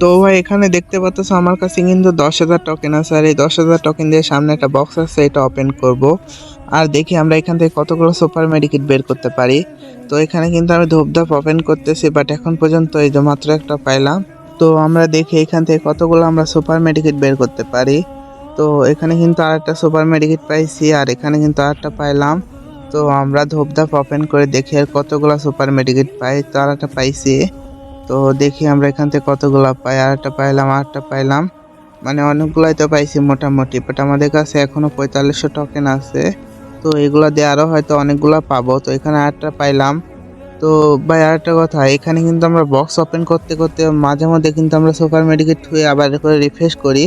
তো ভাই, এখানে দেখতে পাচ্ছ আমার কাছে কিন্তু দশ হাজার টোকেন আছে। আর এই দশ হাজার টোকেন দিয়ে সামনে একটা বক্স আছে, এটা ওপেন করব। আর দেখি আমরা এখান থেকে কতগুলো সুপার মেডিকেট বের করতে পারি। তো এখানে কিন্তু আমি ধূপধাপ ওপেন করতেছি বাট এখন পর্যন্ত এই যে মাত্র একটা পাইলাম। তো আমরা দেখি এখান থেকে কতগুলো আমরা সুপার মেডিকেট বের করতে পারি। তো এখানে কিন্তু আর একটা সুপার মেডিকেট পাইছি, আর এখানে কিন্তু আর একটা পাইলাম। তো আমরা ধূপধাপ ওপেন করে দেখি আর কতগুলো সুপার মেডিকেট পাই, তো আর একটা পাইছি। তো দেখি আমরা এখান থেকে কতগুলা পাই আর একটা পাইলাম একটা পাইলাম। মানে অনেকগুলাই তো পাইছি মোটামুটি বাট আমাদের কাছে এখনও পঁয়তাল্লিশশো টোকেন আছে। তো এগুলো দিয়ে আরও হয়তো অনেকগুলা পাবো। তো এখানে আরেকটা পাইলাম। তো ভাই, আরেকটা কথা, এখানে কিন্তু আমরা বক্স ওপেন করতে করতে মাঝে মধ্যে কিন্তু আমরা সুপার মেডিকেট হয়ে আবার করে রিফ্রেশ করি।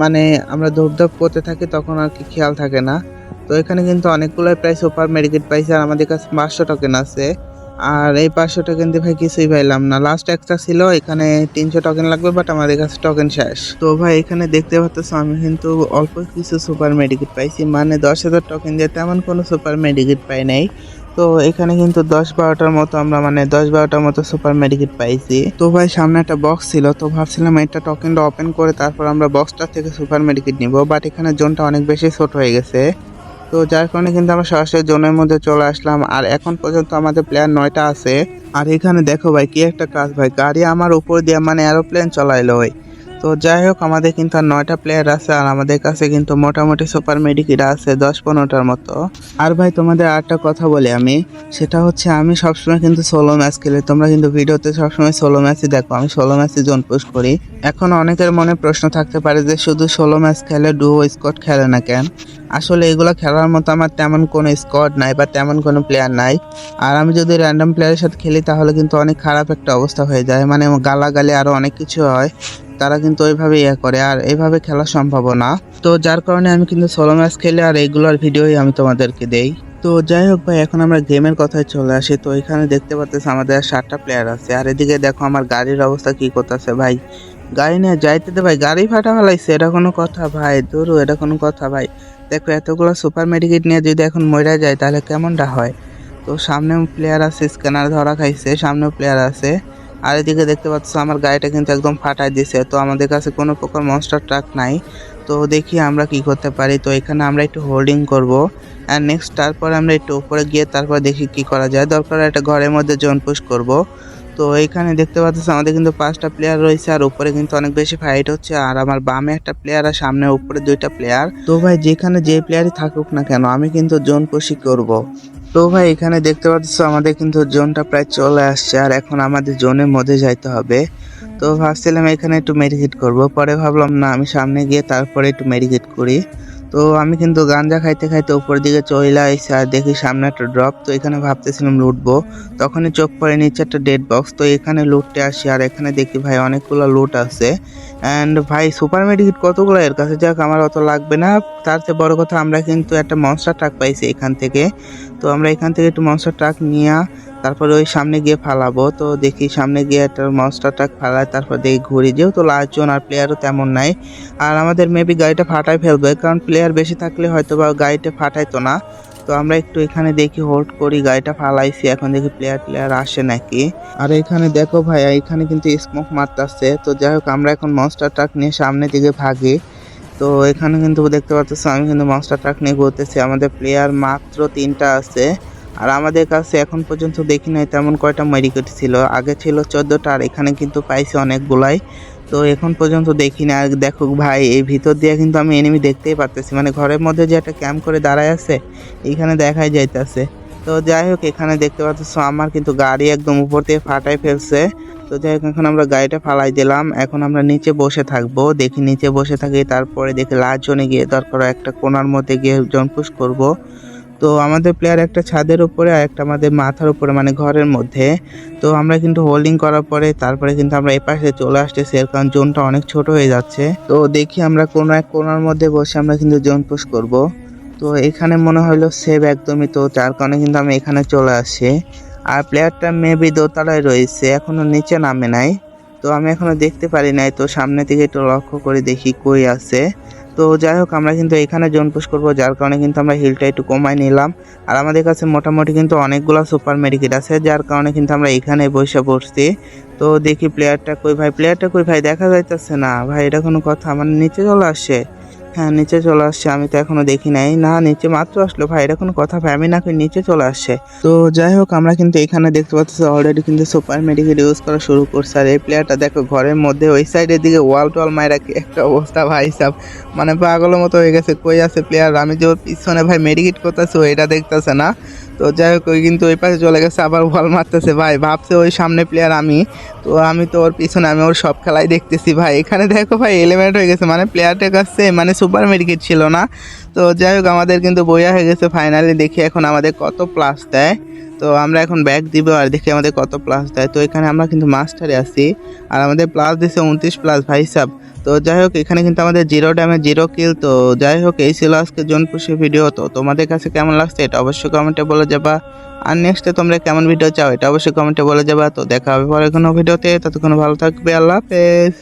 মানে আমরা ধূপধাপ করতে থাকি তখন আর কি খেয়াল থাকে না। তো এখানে কিন্তু অনেকগুলোই প্রায় সুপার মেডিকেট পাইছে আর আমাদের কাছে পাঁচশো টোকেন আছে। আর এই পাঁচশো টোকেন দিয়ে ভাই কিছুই পাইলাম না। লাস্ট একটা ছিল, এখানে তিনশো টোকেন লাগবে বাট আমাদের কাছে টোকেন শেষ। তো ভাই, এখানে দেখতে পাচ্ছ আমি কিন্তু অল্প কিছু সুপার মেডিকেট পাইছি। মানে দশ হাজার টোকেন দিয়ে তেমন কোনো সুপার মেডিকেট পাই নাই। তো এখানে কিন্তু দশ বারোটার মতো আমরা মানে দশ বারোটার মতো সুপার মেডিকেট পাইছি। তো ভাই, সামনে একটা বক্স ছিল, তো ভাবছিলাম এটা টোকেনটা ওপেন করে তারপর আমরা বক্সটা থেকে সুপার মেডিকেট নিব। বাট এখানে জোনটা অনেক বেশি ছোট হয়ে গেছে। তো যার কারণে কিন্তু আমরা সরাসরি জোনের মধ্যে চলে আসলাম। আর এখন পর্যন্ত আমাদের প্ল্যান নয়টা আছে। আর এখানে দেখো ভাই, কি একটা কাজ ভাই, গাড়ি আমার উপর দিয়ে মানে এরোপ্লেন চলাইলো ভাই। তো যাই হোক, আমাদের কিন্তু আর নয়টা প্লেয়ার আছে আর আমাদের কাছে কিন্তু মোটামুটি সুপার মেডিকিট আছে দশ পনেরোটার মতো। আর ভাই, তোমাদের আরেকটা কথা বলি আমি। সেটা হচ্ছে আমি সবসময় কিন্তু সোলো ম্যাচ খেলি। তোমরা কিন্তু ভিডিওতে সবসময় সোলো ম্যাচই দেখো। আমি সোলো ম্যাচই জোন পুশ করি। এখন অনেকের মনে প্রশ্ন থাকতে পারে যে, শুধু সোলো ম্যাচ খেলে ডুও স্কোয়াড খেলে না কেন? আসলে এগুলো খেলার মতো আমার তেমন কোনো স্কোয়াড নাই বা তেমন কোনো প্লেয়ার নাই। আর আমি যদি র্যান্ডম প্লেয়ারের সাথে খেলি, তাহলে কিন্তু অনেক খারাপ একটা অবস্থা হয়ে যায়। মানে গালাগালি আরও অনেক কিছু হয়। তারা কিন্তু ওইভাবে ইয়ে করে, আর এইভাবে খেলা সম্ভব না। তো যার কারণে আমি কিন্তু সোলো ম্যাচ খেলে আর এইগুলোর ভিডিওই আমি তোমাদেরকে দেই। তো যাই হোক ভাই, এখন আমরা গেমের কথায় চলে আসি। তো এখানে দেখতে পাচ্ছি আমাদের সাতটা প্লেয়ার আছে। আর এদিকে দেখো আমার গাড়ির অবস্থা কি করতেছে ভাই। গাড়ি নিয়ে যাইতে দে ভাই, গাড়ি ফাটা ফেলাইছে, এটা কোনো কথা ভাই ধরু এটা কোনো কথা ভাই। দেখো এতগুলো সুপার মেডিকেট নিয়ে যদি এখন মরে যায়, তাহলে কেমনটা হয়? তো সামনে প্লেয়ার আছে স্ক্যানার ধরা খাইছে, সামনেও প্লেয়ার আছে। আর এদিকে দেখতে পাচ্ছ, আমার গাড়িটা কিন্তু একদম ফাটাই দিছে। তো আমাদের কাছে কোনো প্রকার মনস্টার ট্রাক নাই। তো দেখি আমরা কি করতে পারি। তো এখানে আমরা একটু হোল্ডিং করব। আর নেক্সট তারপর আমরা একটু উপরে গিয়ে তারপর দেখি কি করা যায়। দরকার একটা ঘরের মধ্যে জন পুশ করব। তো এইখানে দেখতে পাচ্ছ, আমাদের কিন্তু পাঁচটা প্লেয়ার রয়েছে আর উপরে কিন্তু অনেক বেশি ফাইট হচ্ছে। আর আমার বামে একটা প্লেয়ার আর সামনে উপরে দুইটা প্লেয়ার তো ভাই, যেখানে যে প্লেয়ারই থাকুক না কেন, আমি কিন্তু জোন পুশই করব। তো ভাই, এখানে দেখতে পাচ্ছ আমাদের কিন্তু জোনটা প্রায় চলে আসছে আর এখন আমাদের জোনের মধ্যে যাইতে হবে। তো ভাবছিলাম এখানে একটু মেডিকেট করব, পরে ভাবলাম না, আমি সামনে গিয়ে তারপরে একটু মেডিকেট করি। তো আমি কিন্তু গাঞ্জা খাইতে খাইতে উপর দিকে চলে আইসি আর দেখি সামনে একটা ড্রপ তো এখানে ভাবতেছিলাম লুটবো। তখনই চোখ পড়ে নিচে একটা ডেড বক্স তো এখানে লুটতে আসি আর এখানে দেখি ভাই অনেকগুলো লুট আছে। অ্যান্ড ভাই সুপার মেডিকেট কতগুলো এর কাছে? যাক, আমার অত লাগবে না। তার চেয়ে বড় কথা, আমরা কিন্তু একটা মনস্টার ট্রাক পাইছি এখান থেকে। তো আমরা এখান থেকে একটু মনস্টার ট্রাক নিয়ে তারপরে ওই সামনে গিয়ে ফালাবো। তো দেখি সামনে গিয়ে একটা মনস্টার ট্রাক ফালায়, তারপর দেখি ঘুরি। যেহেতু লাস্টজন আর প্লেয়ারও তেমন নাই। আর আমাদের মেবি গাড়িটা ফাটাই ফেলবে, কারণ প্লেয়ার বেশি থাকলে হয়তো বা গাড়িটা ফাটাইতো না। তো আমরা একটু এখানে দেখি হোল্ড করি, গাড়িটা ফালাইছি। এখন দেখি প্লেয়ার প্লেয়ার আসে নাকি। আর এখানে দেখো ভাই এখানে কিন্তু স্মোক মারতেছে। তো যাই হোক, আমরা এখন মনস্টার ট্রাক নিয়ে সামনের দিকে ভাগি। তো এখানে কিন্তু দেখতে পাচ্ছ, আমি কিন্তু মনস্টার ট্রাক নিয়ে ঘুরতেছি। আমাদের প্লেয়ার মাত্র তিনটা আছে। আর আমাদের কাছে এখন পর্যন্ত দেখি নাই তেমন কয়টা মেডিকেট ছিল। আগে ছিল চোদ্দোটা আর এখানে কিন্তু পাইছি অনেকগুলাই। তো এখন পর্যন্ত দেখি না আর দেখো ভাই, এই ভিতর দিয়ে কিন্তু আমি এনিমি দেখতেই পারতেছি। মানে ঘরের মধ্যে যে একটা ক্যাম্প করে দাঁড়ায় আছে, এখানে দেখাই যাইতেছে। তো যাই হোক, এখানে দেখতে পাচ্ছ আমার কিন্তু গাড়ি একদম উপর দিয়ে ফাটাই ফেলছে। তো যাই হোক, এখন আমরা গাড়িটা ফালাই দিলাম। এখন আমরা নিচে বসে থাকব। দেখি নিচে বসে থাকি, তারপরে দেখি লাস্ট জনে গিয়ে দরকার একটা কোনার মধ্যে গিয়ে জনপুশ করব। তো আমাদের প্লেয়ার একটা ছাদের উপরে আর একটা আমাদের মাথার উপরে মানে ঘরের মধ্যে। তো আমরা কিন্তু হোল্ডিং করার পরে তারপরে কিন্তু আমরা এই পাশে চলে আসতেছি, এর কারণ জোনটা অনেক ছোট হয়ে যাচ্ছে। তো দেখি আমরা কোনো এক কোনার মধ্যে বসে আমরা কিন্তু জোন পুশ করব। তো এখানে মনে হলো সেভ একদমই তো, যার কারণে কিন্তু আমি এখানে চলে আসি আর প্লেয়ারটা মেবি দোতলায় রয়েছে এখনও নিচে নামে নাই। তো আমি এখনও দেখতে পারি নাই, তো সামনে থেকে একটু লক্ষ্য করে দেখি কই আছে। তো যাই হোক, আমরা কিন্তু এখানে জোন পুশ করব, যার কারণে কিন্তু আমরা হিলটা একটু কমাই নিলাম। আর আমাদের কাছে মোটামুটি কিন্তু অনেকগুলো সুপার মেডিকেট আছে, যার কারণে কিন্তু আমরা এখানে বসে পড়ছি। তো দেখি প্লেয়ারটা কই ভাই? প্লেয়ারটা কই ভাই? দেখা যাইতেছে না। ভাই, এটা কোনো কথা? আমার নিচে চলে আসছে। হ্যাঁ নিচে চলে আসছে। আমি তো এখনও দেখি নাই। না, নিচে মাত্র আসলো। ভাই, এটা কোনো কথা, ভাই। আমি নাকি নিচে চলে আসছে। তো যাই হোক, আমরা কিন্তু এখানে দেখতে পাচ্ছি অলরেডি কিন্তু সুপার মেডিকেল ইউজ করা শুরু করছে। আর এই প্লেয়ারটা দেখো, ঘরের মধ্যে ওই সাইডের দিকে ওয়াল টোয়াল মায়ের একটা অবস্থা, ভাই সাব মানে পাগলের মতো হয়ে গেছে। কই আছে প্লেয়ার আমি যে পিছনে, ভাই মেডিকেট করতেছি এটা দেখতেছে না। তো যাই হোক, ওই কিন্তু ওই পাশে চলে গেছে, আবার বল মারতেছে। ভাই, ভাবছে ওই সামনে প্লেয়ার আমি। তো আমি তো ওর পিছনে, আমি ওর সব খেলাই দেখতেছি ভাই। এখানে দেখো ভাই এলিমেন্ট হয়ে গেছে। মানে প্লেয়ারটার কাছে মানে সুপার মেডিকেট ছিল না। তো যাই হোক, আমাদের কিন্তু বইয়া হয়ে গেছে ফাইনালি দেখি এখন আমাদের কত প্লাস দেয়। তো আমরা এখন ব্যাগ দিব আর দেখি আমাদের কত প্লাস দেয়। তো এখানে আমরা কিন্তু মাস্টারে আছি। আর আমাদের প্লাস দিছে উনত্রিশ প্লাস ভাই সাব। তো যাই হোক, এখানে কিন্তু আমাদের জিরো ড্যামে জিরো কিল তো যাই হোক, এই ছিল আজকে জোনপুষি ভিডিও তো তোমাদের কাছে কেমন লাগছে এটা অবশ্যই কমেন্টে বলে যাবা। আর নেক্সটে তোমরা কেমন ভিডিও চাও এটা অবশ্যই কমেন্টে বলে যাবা। তো দেখা হবে পরে কোনো ভিডিওতে ততক্ষণ ভালো থাকবে, আল্লাহ হাফেজ।